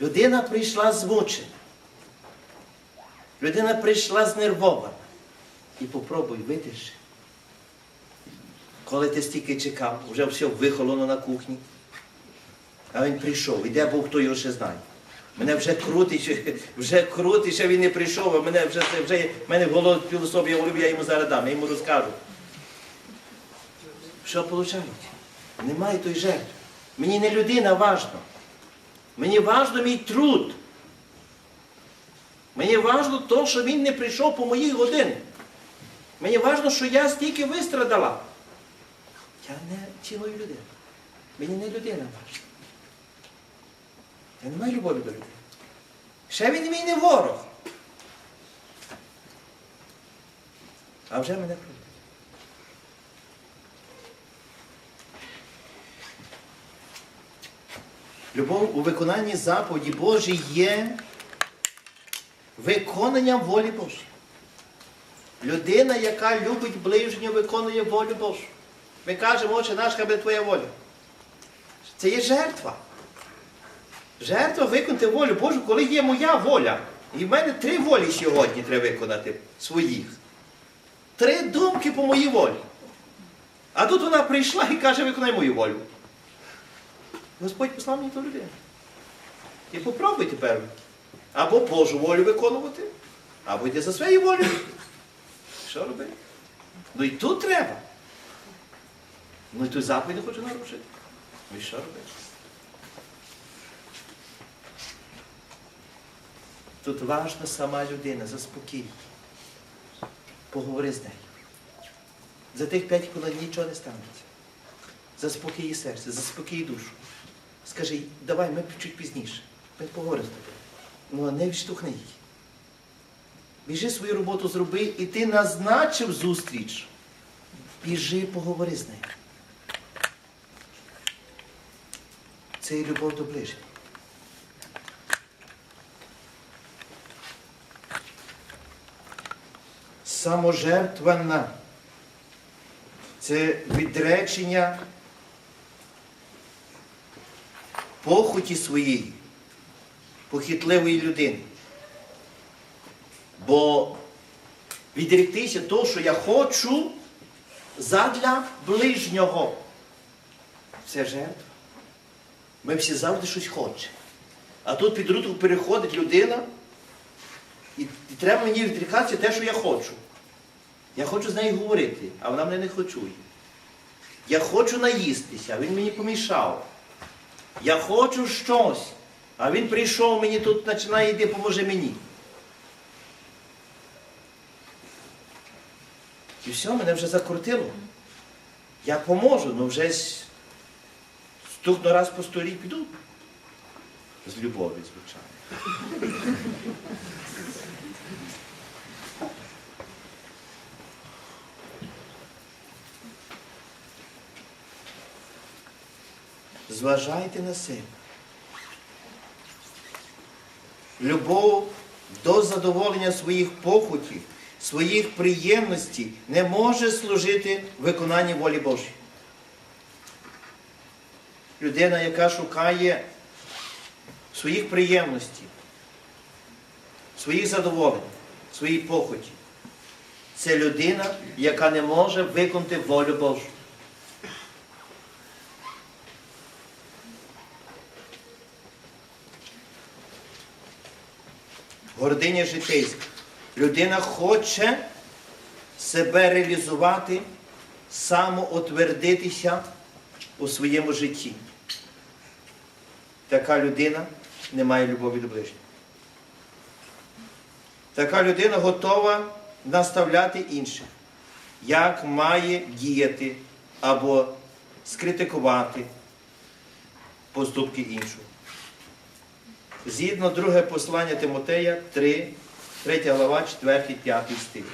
Людина прийшла змучена. Людина прийшла знервована. І попробуй видиш. Коли ти стільки чекав, вже все вихолоно на кухні. А він прийшов, і де був, хто його ще знає. Мене вже крутить, вже крутить, ще він не прийшов, а мене вже, вже мене голові філософія, я говорю, я йому зараз дам, я йому розкажу. Що виходить? Немає той жертви. Мені не людина важна. Мені важно мій труд. Мені важно то, що він не прийшов по моїй годині. Мені важно, що я стільки вистрадала. Я не цілою людина. Мені не людина важна. Я не маю любові до людей. Ще він мій не ворог. А вже мене крутить. Любов у виконанні заповіді Божій є виконанням волі Божої. Людина, яка любить ближнього, виконує волю Божу. Ми кажемо, Отче наш, хай буде твоя воля. Це є жертва. Жертва виконати волю Божу, коли є моя воля. І в мене три волі сьогодні треба виконати своїх. Три думки по моїй волі. А тут вона прийшла і каже, виконай мою волю. Господь послав мені ту людину. І попробуй тепер. Або Божу волю виконувати, або йти за своєю волею. Що робити? Ну і тут треба. Ну і ту заповідь не хочу нарушити. Ну і що робити? Тут важна сама людина, заспокій. Поговори з нею. За тих п'ять хвилин нічого не станеться. Заспокій серце, заспокій душу. Скажи, давай ми чуть пізніше. Ми поговоримо з тобою. Ну, а не відштовхни її. Біжи свою роботу зроби, і ти назначив зустріч. Біжи, поговори з нею. Це і любов до ближнього. Саможертвана. Це відречення похоті своєї, похитливої людини. Бо відректися того, що я хочу задля ближнього. Це жертва. Ми всі завжди щось хочемо. А тут під руку переходить людина, і треба мені відрікатися те, що я хочу. Я хочу з нею говорити, а вона мене не хочує. Я хочу наїстися, а він мені помішав. Я хочу щось, а він прийшов мені тут, починає йти, поможе мені. І все, мене вже закрутило. Я поможу, ну вже стукну раз по столі піду. З любові, звичайно. Зважайте на себе. Любов до задоволення своїх похотів, своїх приємностей не може служити виконанню волі Божої. Людина, яка шукає своїх приємностей, своїх задоволень, своїх похоті, це людина, яка не може виконати волю Божу. Гординя житейська. Людина хоче себе реалізувати, самоутвердитися у своєму житті. Така людина не має любові до ближнього. Така людина готова наставляти інших, як має діяти або скритикувати поступки іншого. Згідно друге послання Тимотея 3, 3 глава, 4, 5 стих.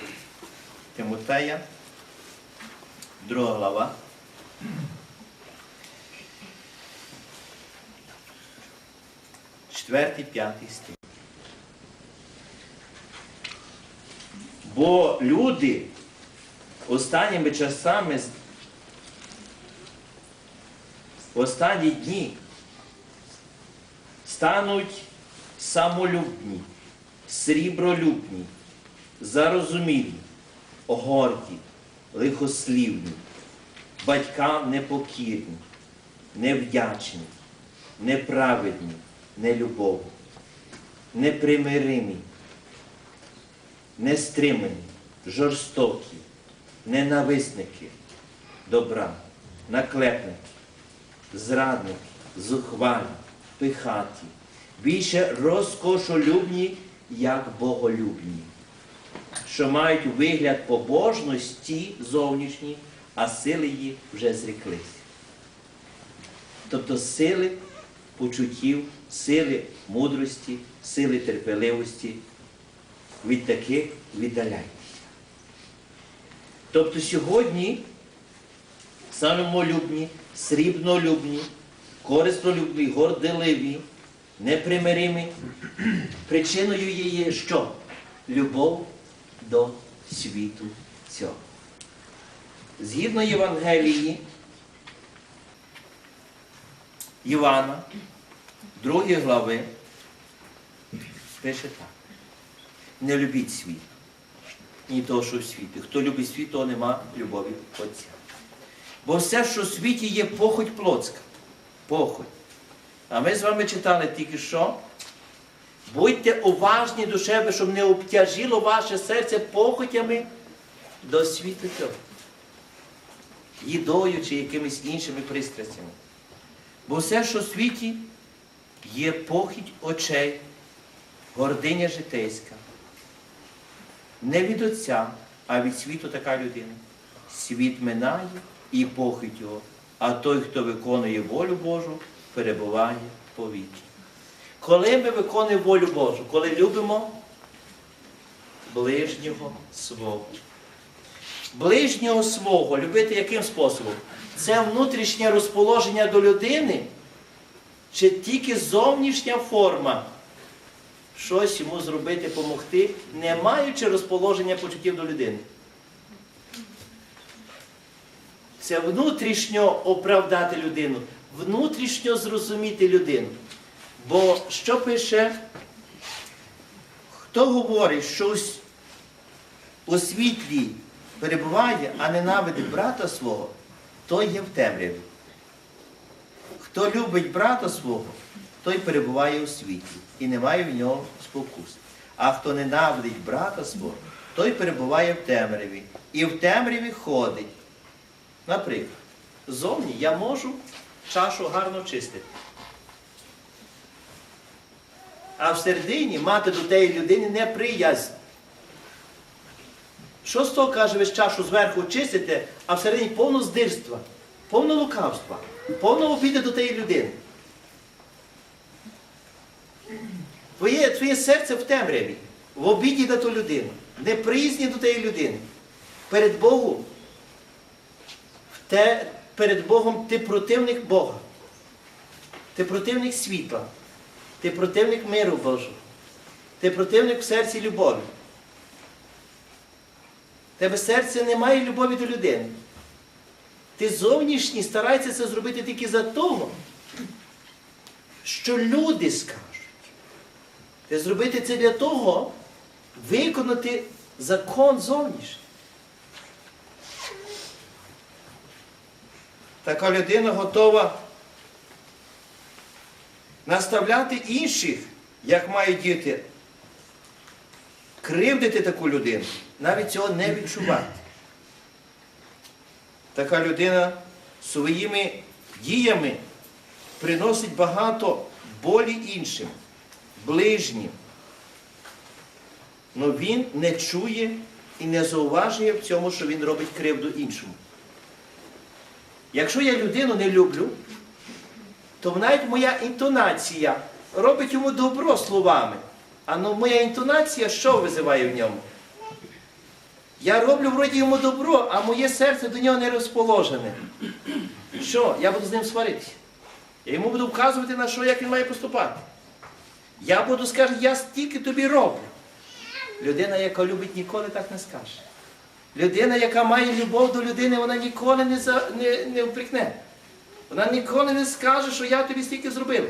Тимотея, 2 глава. Четвертий, п'ятий стих. Бо люди останніми часами, останні дні стануть самолюбні, срібролюбні, зарозумілі, горді, лихослівні, батькам непокірні, невдячні, неправедні, нелюбовні, непримиримі, нестримані, жорстокі, ненависники добра, наклепники, зрадники, зухвалі, пихаті, більше розкошолюбні, як боголюбні, що мають вигляд побожності зовнішні, а сили її вже зріклись. Тобто сили почуттів, сили мудрості, сили терпеливості від таких віддаляйтеся. Тобто сьогодні самолюбні, срібнолюбні, користолюбні, горделиві, непримиримі. Причиною є що? Любов до світу цього. Згідно Євангелії Івана, 2 глави, пише так. Не любіть світ, ні того, що в світі. Хто любить світ, того нема любові Отця. Бо все, що в світі є похоть плотська. Похоть. А ми з вами читали тільки що. Будьте уважні до себе, щоб не обтяжило ваше серце похотями до світу цього. Їдою чи якимись іншими пристрастями. Бо все, що в світі, є похідь очей, гординя житейська. Не від Отця, а від світу така людина. Світ минає і похить його, а той, хто виконує волю Божу, перебуває по. Коли ми виконуємо волю Божу, коли любимо ближнього свого. Ближнього свого любити яким способом? Це внутрішнє розположення до людини, чи тільки зовнішня форма щось йому зробити, допомогти, не маючи розположення почуттів до людини. Це внутрішньо оправдати людину, внутрішньо зрозуміти людину. Бо що пише? Хто говорить, що у світлі перебуває, а ненавидить брата свого, той є в темряві. Хто любить брата свого, той перебуває у світлі і не має в нього спокус. А хто ненавидить брата свого, той перебуває в темряві і в темряві ходить. Наприклад, зовні я можу чашу гарно чистити. А всередині мати до тієї людини неприязнь. Що з того каже, ви чашу зверху чистите, а всередині повно здирства, повно лукавства, повно обіди до тієї людини. Твоє, твоє серце в темряві, в обіді на ту людину, неприязні до тієї людини. Перед Богом, в те, перед Богом ти противник Бога. Ти противник світла. Ти противник миру Божого. Ти противник в серці любові. Тебе серце не має любові до людини. Ти зовнішній стараєшся це зробити тільки за того, що люди скажуть. Ти зробити це для того, виконати закон зовнішній. Така людина готова наставляти інших, як мають діти, кривдити таку людину, навіть цього не відчувати. Така людина своїми діями приносить багато болі іншим, ближнім. Но він не чує і не зауважує в цьому, що він робить кривду іншому. Якщо я людину не люблю, то навіть моя інтонація робить йому добро словами. А ну моя інтонація що визиває в ньому? Я роблю вроді йому добро, а моє серце до нього не розположене. Що? Я буду з ним сваритися. Я йому буду вказувати, на що, як він має поступати. Я буду скажу, я стільки тобі роблю. Людина, яка любить, ніколи так не скаже. Людина, яка має любов до людини, вона ніколи не, за, не, не впрікне. Вона ніколи не скаже, що я тобі стільки зробив.